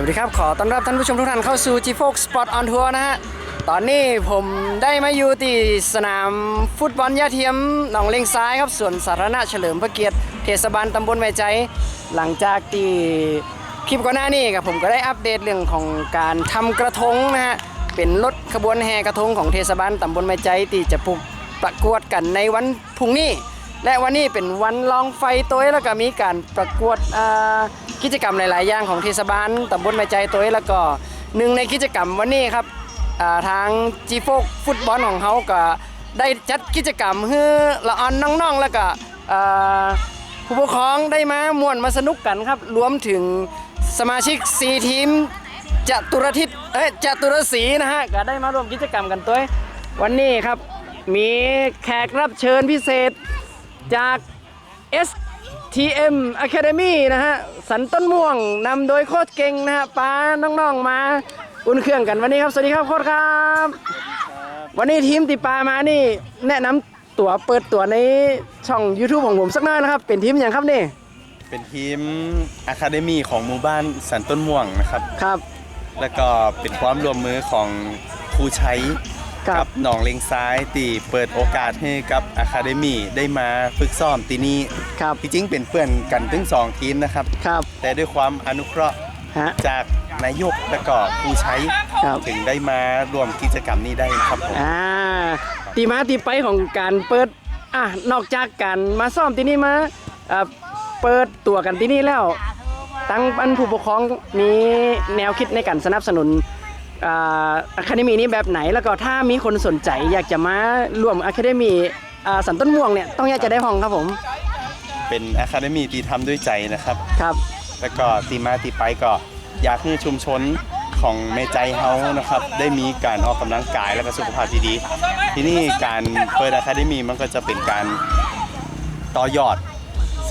วัสดีครับ ขอต้อนรับท่านผู้ชมทุกท่านเข้าสู่ g f o x Sport on Tour นะฮะ ตอนนี้ผมได้มาอยู่ที่สนามฟุตบอลยาเทียมหนองเลงซ้ายครับส่วนสาธารณะเฉลิมพระเกียรติเทศบาลตำบลแม่ใจ หลังจากที่คลิปก่อนหน้านี้ครับผมก็ได้อัปเดตเรื่องของการทำกระทงนะฮะ เป็นรถขบวนแห่กระทงของเทศบาลตำบลแม่ใจที่จะปุกประกวดกันในวันพรุ่งนี้ และวันนี้เป็นวันลองไฟตัวแล้วก็มีการประกวดกิจกรรมหลาย ๆ อย่างของเทศบาลตำบลแม่ใจตัวแล้วก็หนึ่งในกิจกรรมวันนี้ครับทางจีโฟกฟุตบอลของเขาก็ได้จัดกิจกรรมเพื่อละออนน้อง ๆ แล้วก็ผู้ปกครองได้มาม่วนมาสนุกกันครับ รวมถึงสมาชิก 4 ทีมจตุรทิศเอ้ยจตุรศรีนะฮะก็ได้มาร่วมกิจกรรมกันตัววันนี้ครับ มีแขกรับเชิญพิเศษ จาก STM Academy นะฮะ สันต้นม่วงนำโดยโค้ชเก่งนะฮะปาน้องๆมา อุ่นเครื่องกันวันนี้ครับ สวัสดีครับโค้ชครับ วันนี้ทีมติปามานี่ แนะนำตัวเปิดตัวในช่อง YouTube ของผมสักหน่อยนะครับ เป็นทีมอย่างครับนี่ เป็นทีมอะคาเดมีของหมู่บ้านสันต้นม่วงนะครับ ครับ แล้วก็เป็นความร่วมมือของครูชัยครั กับหนองเลงซ้ายตีเปิดโอกาสให้กับอะคาเดมีได้มาฝึกซ้อมที่นี่ครับที่จริงเป็นเพื่อนกันถึงสองทีมนะครับ ครับ แต่ด้วยความอนุเคราะห์ฮะ จากนายกและก็ครูชัยครับ ถึงได้มารวมกิจกรรมนี้ได้ครับผม อ่าตีมาตีไปของการเปิดอะนอกจากการมาซ่อมที่นี่มาอ่าเปิดตัวกันที่นี่แล้ว ตั้งอันผู้ปกครองมีแนวคิดในการสนับสนุน อะคาเดมีนี้แบบไหนแล้วก็ถ้ามีคนสนใจอยากจะมาร่วมอะคาเดมีสันต้นม่วงเนี่ยต้องอยากจะได้ห้องครับผมเป็นอะคาเดมีที่ทำด้วยใจนะครับครับ แล้วก็ตีมาตีไปก็อยากให้ชุมชนของเมใจเฮานะครับ ได้มีการออกกำลังกายและก็สุขภาพที่ดี ที่นี่การเปิดอะคาเดมีมันก็จะเป็นการต่อยอด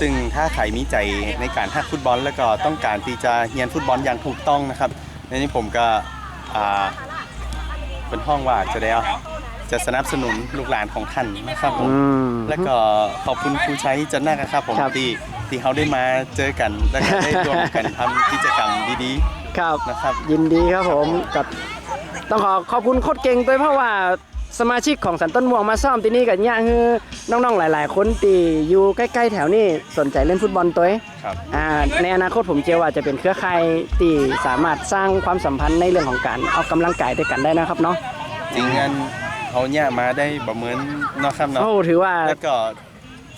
ซึ่งถ้าใครมีใจในการฮักฟุตบอล แล้วก็ต้องการที่จะเรียนฟุตบอลอย่างถูกต้องนะครับในนี้ผมก็ อ่าเป็นห้องว่าจะได้เอาจะสนับสนุนลูกหลานของท่านนะครับผม อืม แล้วก็ขอบคุณครูชัยจันนาคครับผมครับ ที่ที่เขาได้มาเจอกันแล้วก็ได้ร่วมกันทำกิจกรรมดีครับ ๆนะครับ ยินดีครับผมกับต้องขอขอบคุณโคตรเก่งด้วยเพราะว่า สมาชิกของสันต้นม่วงมาซ่อมที่นี่กันเนี่ยคือน้องๆหลาย ๆ คนตีอยู่ใกล้ ๆ แถวนี้สนใจเล่นฟุตบอลตัวเองครับอ่าในอนาคตผมเชื่อว่าจะเป็นเครือข่ายที่สามารถสร้างความสัมพันธ์ในเรื่องของการออกกำลังกายด้วยกันได้นะครับเนาะจริงงั้นเขาเนี่ยมาได้ประเมินเนาะครับเนาะโอ้ถือว่าแล้วก็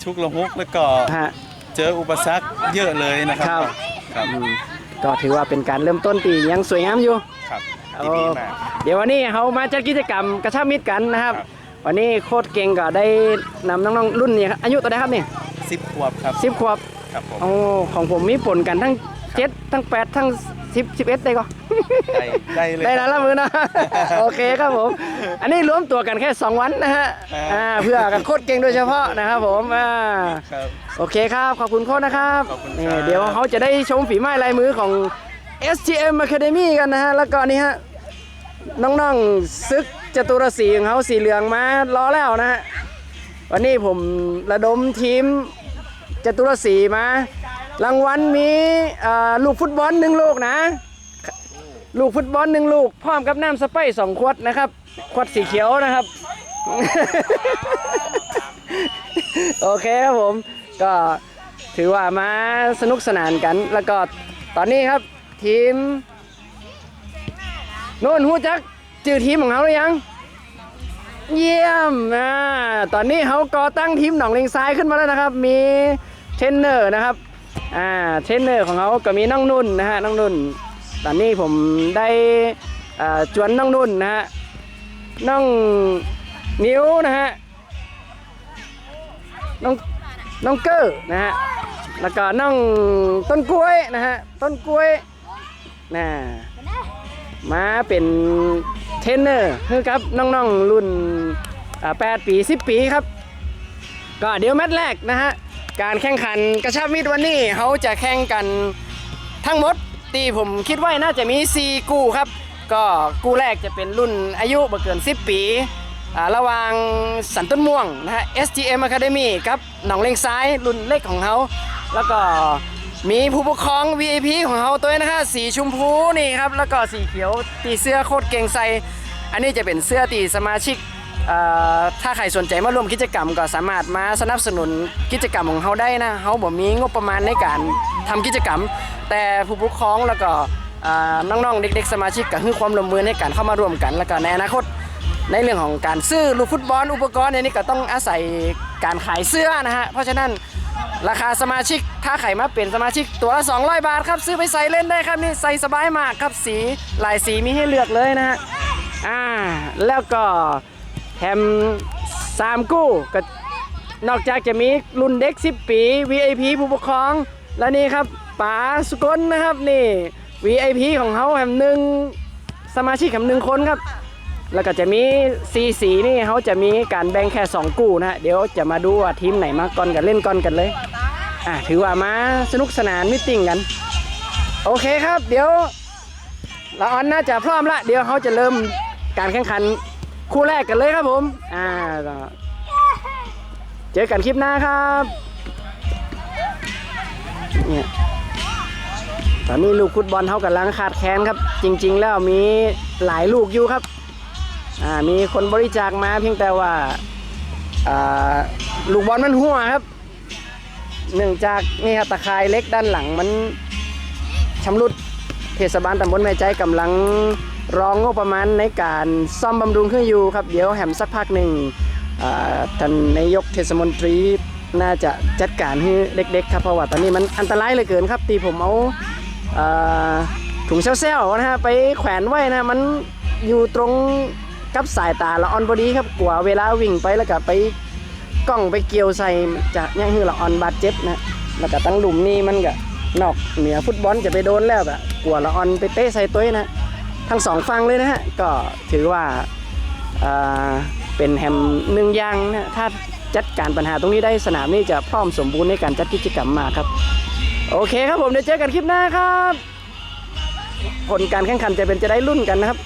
ชุกละหุกแล้วก็ฮะเจออุปสรรคเยอะเลยนะครับครับครับอืมก็ถือว่าเป็นการเริ่มต้นที่ยังสวยงามอยู่ครับโอ้ ดีๆมากเดี๋ยววันนี้เขามาจัดกิจกรรมกระชับมิตรกันนะครับ ครับ วันนี้โคตรเก่งก็ได้นำน้องๆรุ่นนี้ครับอายุตัวใดครับนี่สิบขวบครับสิบขวบครับผมโอ้ของผมมีผลกันทั้งเจ็ดทั้งแปดทั้งสิบสิบเอ็ดได้ก็ได้ได้เลย ได้คแล้รับวละมือนะ โอเคครับผม อันนี้รวมตัวกันแค่ 2 วันนะฮะครับ อ่าเพื่อกันโคตรเก่งโดยเฉพาะนะครับผมอ่า ครับ โอเคครับ ขอบคุณโค้ชนะครับขอบคุณครับ นี่เดี๋ยวเขาจะได้ชมฝีไม้ลายมือของ STM Academy กันนะฮะ แล้วก็นี่ฮะ น้องๆซึกจตุรศรีของเขาสีเหลืองมารอแล้วนะฮะ วันนี้ผมระดมทีมจตุรศรีมา รางวัลมีลูกฟุตบอลหนึ่งลูกนะ ลูกฟุตบอลหนึ่งลูก พร้อมกับน้ำสไปร์สองขวดนะครับ ขวดสีเขียวนะครับ โอเคครับผม ก็ถือว่ามาสนุกสนานกัน แล้วก็ตอนนี้ครับ ทีมโน่นหูจักจื่อทีมของเขาหรือยัง เยี่ยมนะตอนนี้เขาก่อตั้งทีมหนองเลงซ้ายขึ้นมาแล้วนะครับ มีเทรนเนอร์นะครับอ่าเทรนเนอร์ของเขาก็มีน้องนุ่นนะฮะน้องนุ่น ตอนนี้ผมได้จวนน้องนุ่นนะฮะน้องนิ้วนะฮะน้องน้องเกอร์นะฮะแล้วก็น้องต้นกล้วยนะฮะต้นกล้วย นะมาเป็นเทรนเนอร์คือครับน้องๆรุ่นอ่า8ปี10ปีครับ ก็เดี๋ยวแมตช์แรกนะฮะ การแข่งขันกระชับมิตรวันนี้เขาจะแข่งกันทั้งหมดตีผมคิดว่าน่าจะมี 4 กู้ครับ ก็กู้แรกจะเป็นรุ่นอายุบ่เกิน 10 ปีระหว่างสันต้นม่วงนะฮะ STM Academy กับหนองเลงซ้ายรุ่นเล็กของเขาแล้วก็ มีผู้ปกครอง VIP ของเขาตัวนี้นะคะสีชมพูนี่ครับ แล้วก็สีเขียวตีเสื้อโคตรเก่งใส่อันนี้จะเป็นเสื้อตีสมาชิกถ้าใครสนใจมาร่วมกิจกรรมก็สามารถมาสนับสนุนกิจกรรมของเขาได้นะเขาบ่มีงบประมาณในการทำกิจกรรม แต่ผู้ปกครองแล้วก็น้องๆเด็ก ๆ สมาชิกก็ให้ความร่วมมือในการเข้ามาร่วมกัน แล้วก็ในอนาคตในเรื่องของการซื้อลูกฟุตบอลอุปกรณ์เนี่ยนี่ก็ต้องอาศัยการขายเสื้อนะฮะเพราะฉะนั้น ราคาสมาชิกถ้าใครมาเป็นสมาชิกตัวละ 200 บาทครับ ซื้อไปใส่เล่นได้ครับนี่ใส่สบายมากครับสีหลายสีมีให้เลือกเลยนะฮะอ่าแล้วก็แถมสามกู้ก็นอกจากจะมีรุ่นเด็ก 10 ปี VIP ผู้ปกครอง และนี่ครับป๋าสุกลนะครับนี่ VIP ของเขาแถมหนึ่งสมาชิกแถมหนึ่งคนครับ แล้วก็จะมีสีสีนี่เขาจะมีการแบ่งแค่ 2 กู้นะฮะเดี๋ยวจะมาดูว่าทีมไหนมาก่อนกันเล่นก่อนกันเลยอะถือว่ามาสนุกสนานมิตติ้งกัน โอเคครับ เดี๋ยวละออนน่าจะพร้อมละเดี๋ยวเขาจะเริ่มการแข่งขันคู่แรกกันเลยครับผมอ่าเจอกันคลิปหน้าครับเนี่ยตอนนี้ลูกฟุตบอลเขากำลังขาดแคลนครับ จริง ๆ แล้วมีหลายลูกอยู่ครับ มีคนบริจาคมาเพียงแต่ว่าลูกบอลมันหัวครับเนื่องจากนี่ครับตะข่ายเล็กด้านหลังมันชำรุดเทศบาลตำบลแม่ใจกำลังรองงบประมาณในการซ่อมบำรุงเครื่องอยู่ครับ เดี๋ยวแหมสักพักหนึ่งท่านนายกเทศมนตรีน่าจะจัดการให้เด็กๆครับเพราะว่าตอนนี้มันอันตรายเหลือเกินครับ ตีผมเอาอ่าถุงเซลล์นะฮะไปแขวนไว้นะมันอยู่ตรง กับสายตาละออนบอดีครับกลัวเวลาวิ่งไปแล้วก็ไปกล้องไปเกี่ยวใส่จะยังคือละออนบาดเจ็บนะแล้วก็ตั้งหลุมนี่มันก็นอกเหนือฟุตบอลจะไปโดนแล้วก็กลัวละออนไปเตะใส่ตัวนะทั้งสองฝั่งเลยนะฮะก็ถือว่าอ่าเป็นแฮมหนึ่งย่างนะถ้าจัดการปัญหาตรงนี้ได้สนามนี้จะพร้อมสมบูรณ์ในการจัดกิจกรรมมาครับ โอเคครับผมเดี๋ยวเจอกันคลิปหน้าครับ ผลการแข่งขันจะเป็นจะได้รุ่นกันนะครับ